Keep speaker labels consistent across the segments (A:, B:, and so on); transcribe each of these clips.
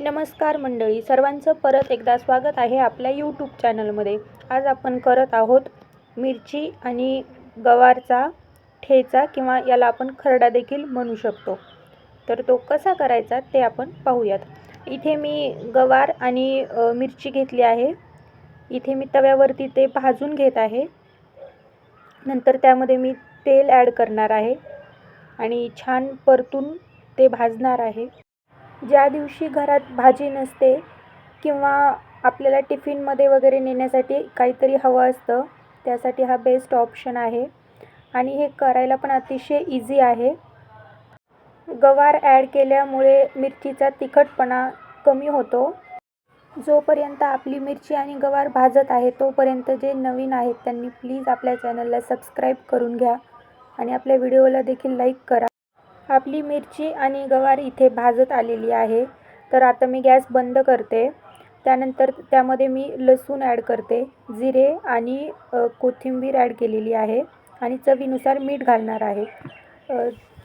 A: नमस्कार मंडळी सर्वांचं परत एकदा स्वागत आहे आपल्या यूट्यूब चॅनलमध्ये आज आपण करत आहोत मिरची आणि गवारचा ठेचा किंवा याला आपण खरडा देखील म्हणू शकतो. तर तो कसा करायचा ते आपण पाहूयात. इथे मी गवार आणि मिरची घेतली आहे. इथे मी तव्यावरती ते भाजून घेत आहे. नंतर त्यामध्ये मी तेल ॲड करणार आहे आणि छान परतून ते भाजणार आहे. ज्या दिवशी घरात भाजी नसते किंवा आपल्याला टिफिनमध्ये वगैरे नेण्यासाठी काहीतरी हवं असतं त्यासाठी हा बेस्ट ऑप्शन आहे. आणि हे करायला पण अतिशय इझी आहे. गवार ॲड केल्यामुळे मिरचीचा तिखटपणा कमी होतो. जोपर्यंत आपली मिरची आणि गवार भाजत आहे तोपर्यंत जे नवीन आहेत त्यांनी प्लीज आपल्या चॅनलला सबस्क्राईब करून घ्या. आणि आपल्या व्हिडिओला देखील लाईक करा. आपली मिरची आणि गवार इथे भाजत आलेली आहे. तर आता मी गॅस बंद करते. त्यानंतर त्यामध्ये मी लसूण ॲड करते. जिरे आणि कोथिंबीर ॲड केलेली आहे आणि चवीनुसार मीठ घालणार आहे.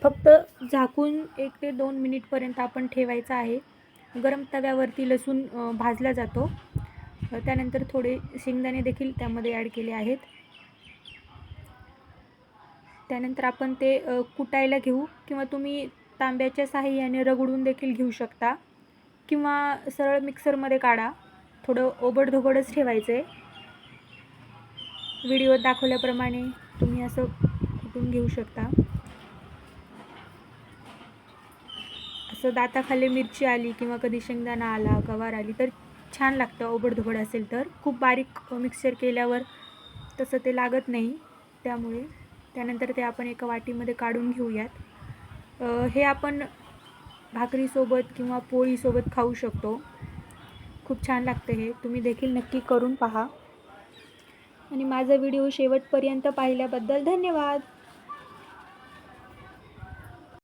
A: फक्त झाकून एक ते दोन मिनिटपर्यंत आपण ठेवायचं आहे. गरम तव्यावरती लसूण भाजला जातो. त्यानंतर थोडे शेंगदाणे देखील त्यामध्ये ॲड केले आहेत. त्यानंतर आपण ते कुटायला घेऊ किंवा तुम्ही तांब्याच्या साहाय्याने रगडून देखील घेऊ शकता. किंवा सरळ मिक्सरमध्ये काढा. थोडं ओबडधोबडच ठेवायचं आहे व्हिडिओत दाखवल्याप्रमाणे तुम्ही असं कुटून घेऊ शकता. असं दाताखाली मिरची आली किंवा कधी शेंगदाणा आला गवार आली तर छान लागतं. ओबडधोबड असेल तर. खूप बारीक मिक्सर केल्यावर तसं ते लागत नाही. त्यामुळे त्यानंतर ते आपण एका वाटीमध्ये काढून घेऊयात. हे आपण भाकरीसोबत किंवा पोळीसोबत खाऊ शकतो. खूप छान लागते हे. तुम्ही देखील नक्की करून पहा. आणि माझा व्हिडिओ शेवटपर्यंत पाहिल्याबद्दल धन्यवाद.